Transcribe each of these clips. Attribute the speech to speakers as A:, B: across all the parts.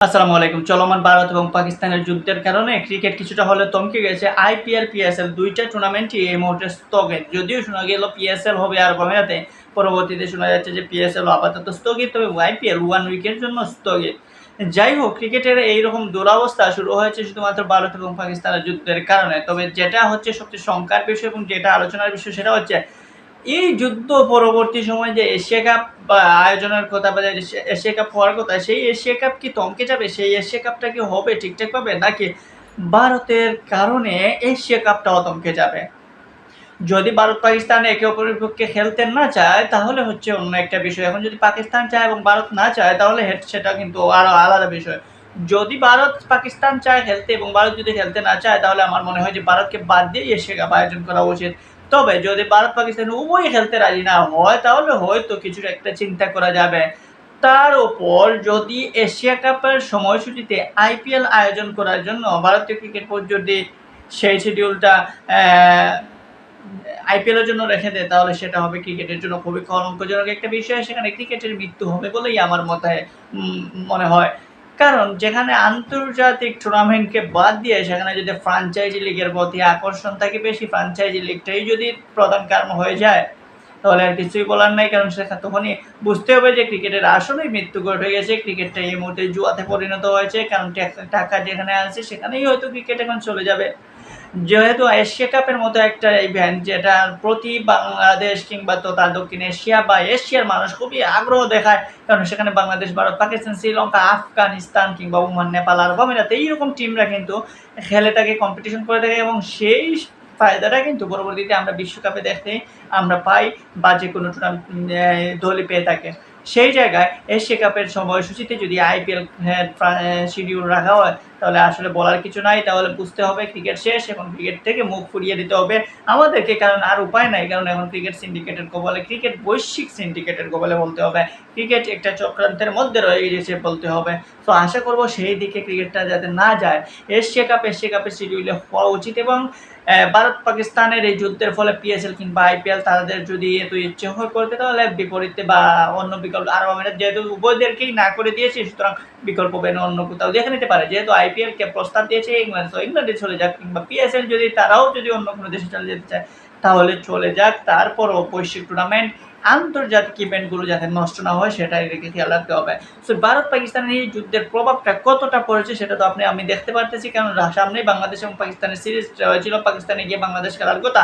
A: আসসালামু আলাইকুম। চলমান ভারত এবং পাকিস্তানের যুদ্ধের কারণে ক্রিকেট কিছুটা হলে থমকে গেছে। আইপিএল, পিএসএল দুইটা টুর্নামেন্টই এই মুহূর্তে স্থগিত। যদিও শোনা গেল পিএসএল হবে আর কমেরাতে পরবর্তীতে শোনা যাচ্ছে যে পিএসএল আপাতত স্থগিত, তবে আইপিএল ওয়ান উইকের জন্য স্থগিত। যাই হোক, ক্রিকেটের এইরকম দুরবস্থা শুরু হয়েছে শুধুমাত্র ভারত এবং পাকিস্তানের যুদ্ধের কারণে। তবে যেটা হচ্ছে সবচেয়ে শঙ্কার বিষয় এবং যেটা আলোচনার বিষয় সেটা হচ্ছে এই যুদ্ধ পরবর্তী সময় যে এশিয়া কাপ আয়োজনের কথা বা এশিয়া কাপ হওয়ার কথা, সেই এশিয়া কাপ কি তমকে যাবে? সেই এশিয়া কাপটা কি হবে? ঠিকঠাক পাবে? নাকি ভারতের কারণে এশিয়া কাপটাও থমকে যাবে? যদি ভারত পাকিস্তান একে অপরের পক্ষে খেলতে না চায়, তাহলে হচ্ছে অন্য একটা বিষয়। এখন যদি পাকিস্তান চায় এবং ভারত না চায়, তাহলে সেটা কিন্তু আরও আলাদা বিষয়। যদি ভারত পাকিস্তান চায় খেলতে এবং ভারত যদি খেলতে না চায়, তাহলে আমার মনে হয় যে ভারতকে বাদ দিয়ে এশিয়া কাপ আয়োজন করা উচিত। তবে যদি ভারত পাকিস্তান উভয় খেলতে রাজি না হয়, তাহলে হয়তো কিছু একটা চিন্তা করা যাবে। তার উপর যদি এশিয়া কাপের সময়সূচিতে আইপিএল আয়োজন করার জন্য ভারতীয় ক্রিকেট বোর্ড যদি সেই শিডিউলটা আইপিএলের জন্য রেখে দেয়, তাহলে সেটা হবে ক্রিকেটের জন্য খুবই কলঙ্কজনক একটা বিষয়। সেখানে ক্রিকেটের মৃত্যু হবে বলেই আমার মতে মনে হয়। কারণ যেখানে আন্তর্জাতিক টুর্নামেন্টকে বাদ দিয়ে সেখানে যদি ফ্রাঞ্চাইজি লিগের প্রতি আকর্ষণ থাকে বেশি ফ্রাঞ্চাইজি লিগটাই যদি প্রধান কারণ হয়ে যায়, তাহলে আর কিছুই বলার নাই। কারণ সেখানে তখনই বুঝতে হবে যে ক্রিকেটের আসলেই মৃত্যু ঘটে গেছে। ক্রিকেটটা এই মুহূর্তে জুয়াতে পরিণত হয়েছে। কারণ টাকা যেখানে আছে সেখানেই হয়তো ক্রিকেট এখন চলে যাবে। যেহেতু এশিয়া কাপের মতো একটা ইভেন্ট যেটা প্রতি বাংলাদেশ কিংবা তো তার দক্ষিণ এশিয়া বা এশিয়ার মানুষ খুবই আগ্রহ দেখায়, কারণ সেখানে বাংলাদেশ, ভারত, পাকিস্তান, শ্রীলঙ্কা, আফগানিস্তান কিংবা ওমান, নেপাল, আরব আমিরাত এইরকম টিমরা কিন্তু খেলে থাকে কম্পিটিশন করে থাকে এবং সেই ফায়দাটা কিন্তু পরবর্তীতে আমরা বিশ্বকাপে দেখতে আমরা পাই বা যে কোনো টুর্নামেন্ট দলই পেয়ে থাকে। সেই জায়গায় এশিয়া কাপের সময়সূচিতে যদি আইপিএল শিডিউল রাখা হয় তাহলে আসলে বলার কিছু নাই, তাহলে বুঝতে হবে ক্রিকেট শেষ এবং ক্রিকেট থেকে মুখ ফুরিয়ে দিতে হবে আমাদেরকে, কারণ আর উপায় নাই, কারণ এখন ক্রিকেট সিন্ডিকেটের কবলে ক্রিকেট বৈশ্বিক সিন্ডিকেটের কবলে বলতে হবে ক্রিকেট একটা চক্রান্তের মধ্যে রয়ে গেছে বলতে হবে। তো আশা করব সেই দিকে ক্রিকেটটা যাতে না যায়, এশিয়া কাপ, এশিয়া কাপের শিডিউলে হওয়া উচিত এবং ভারত পাকিস্তানের এই যুদ্ধের ফলে পিএসএল কিংবা আইপিএল তাদের যদি এত ইচ্ছে হয় করতে, তাহলে বিপরীতে বা অন্য বিকল্প আরব আমিরাত যেহেতু উভয়দেরকেই না করে দিয়েছে, সুতরাং বিকল্প বেনে অন্য কোথাও দেখে নিতে পারে। যেহেতু আইপিএল কে প্রস্তাব দিয়েছে, ইংল্যান্ড তো ইংল্যান্ডে চলে যাক, কিংবা পিএসএল যদি তারাও যদি অন্য কোনো দেশে চলে যেতে চায়, তাহলে চলে যাক। তারপরও বৈশ্বিক টুর্নামেন্ট আন্তর্জাতিক ইভেন্টগুলো যাতে নষ্ট না হয়, সেটাই রেখে খেয়াল রাখতে হবে। সো ভারত পাকিস্তানের এই যুদ্ধের প্রভাবটা কতটা পড়েছে, সেটা তো আপনি, আমি দেখতে পারতেছি, কারণ সামনেই বাংলাদেশ এবং পাকিস্তানের সিরিজ ছিল পাকিস্তানে গিয়ে বাংলাদেশ খেলার কথা।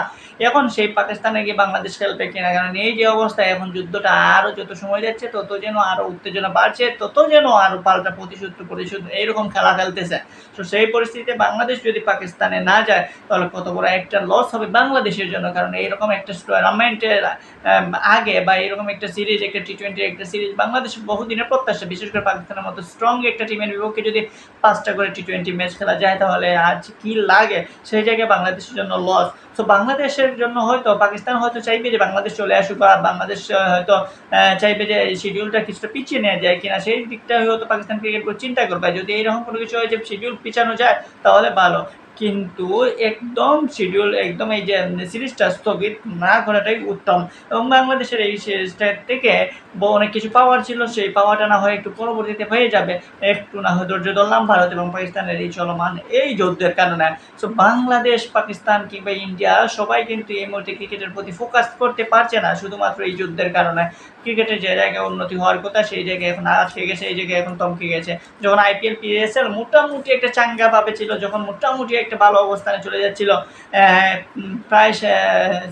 A: এখন সেই পাকিস্তানে গিয়ে বাংলাদেশ খেলবে কিনা কারণ এই যে অবস্থা, এখন যুদ্ধটা আরও যত সময় যাচ্ছে, তত যেন আরও উত্তেজনা বাড়ছে, তত যেন আরও পাল্টা প্রতিশোধ প্রতিশোধ এইরকম খেলা খেলতেছে। তো সেই পরিস্থিতিতে বাংলাদেশ যদি পাকিস্তানে না যায়, তাহলে কত বড় একটা লস হবে বাংলাদেশের জন্য, কারণ এইরকম একটা টুর্নামেন্টের আগে বা এরকম একটা সিরিজ একটা টি টোয়েন্টির একটা সিরিজ বাংলাদেশের বহুদিনের প্রত্যাশা, বিশেষ করে পাকিস্তানের মতো স্ট্রং একটা টিমের বিপক্ষে যদি পাঁচটা করে টি টোয়েন্টি ম্যাচ খেলা যায় তাহলে আজ কি লাগে? সেই জায়গায় বাংলাদেশের জন্য লস তো বাংলাদেশের জন্য হয়তো, পাকিস্তান হয়তো চাইবে যে বাংলাদেশ চলে আসুক আর বাংলাদেশ হয়তো চাইবে যে শিডিউলটা কিছুটা পিছিয়ে নেওয়া যায় কিনা, সেই দিকটা হয়তো পাকিস্তান ক্রিকেট চিন্তা করবে। যদি এইরকম কোনো কিছু হয় যে শিডিউল পিছানো যায়, তাহলে ভালো। কিন্তু একদম শিডিউল একদম এই যে সিরিজটা স্থগিত না করাটাই উত্তম। এবং বাংলাদেশের এই সিরিজটা থেকে অনেক কিছু পাওয়ার ছিল, সেই পাওয়াটা না হয় একটু পরবর্তীতে হয়ে যাবে। একটু না হয় ধৈর্য ধরলাম, ভারত এবং পাকিস্তানের এই চলমান এই যুদ্ধের কারণে। সো বাংলাদেশ, পাকিস্তান কিংবা ইন্ডিয়া সবাই কিন্তু এই মুহূর্তে ক্রিকেটের প্রতি ফোকাস করতে পারছে না, শুধুমাত্র এই যুদ্ধের কারণে। ক্রিকেটের যে জায়গায় উন্নতি হওয়ার কথা, সেই জায়গায় এখন আটকে গেছে, এই জায়গায় এখন তমকে গেছে। যখন আইপিএল পিএসএল মোটামুটি একটা চাঙ্গা ভাবে ছিল, যখন মোটামুটি একটা ভালো অবস্থানে চলে যাচ্ছিল। প্রায়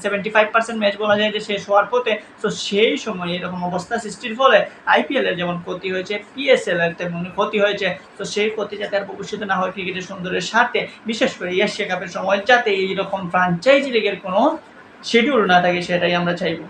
A: সেভেন্টি ফাইভ পার্সেন্ট ম্যাচ বলা যায় যে শেষ হওয়ার পথে। তো সেই সময় এরকম অবস্থা সৃষ্টির ফলে আইপিএলের যেমন ক্ষতি হয়েছে পিএসএল এর তেমন ক্ষতি হয়েছে। তো সেই ক্ষতি যাতে আর ভবিষ্যতে না হয় ক্রিকেটের সুন্দরের সাথে বিশেষ করে এশিয়া কাপের সময় যাতে এইরকম ফ্রাঞ্চাইজি লিগের কোনো শিডিউল না থাকে, সেটাই আমরা চাইব।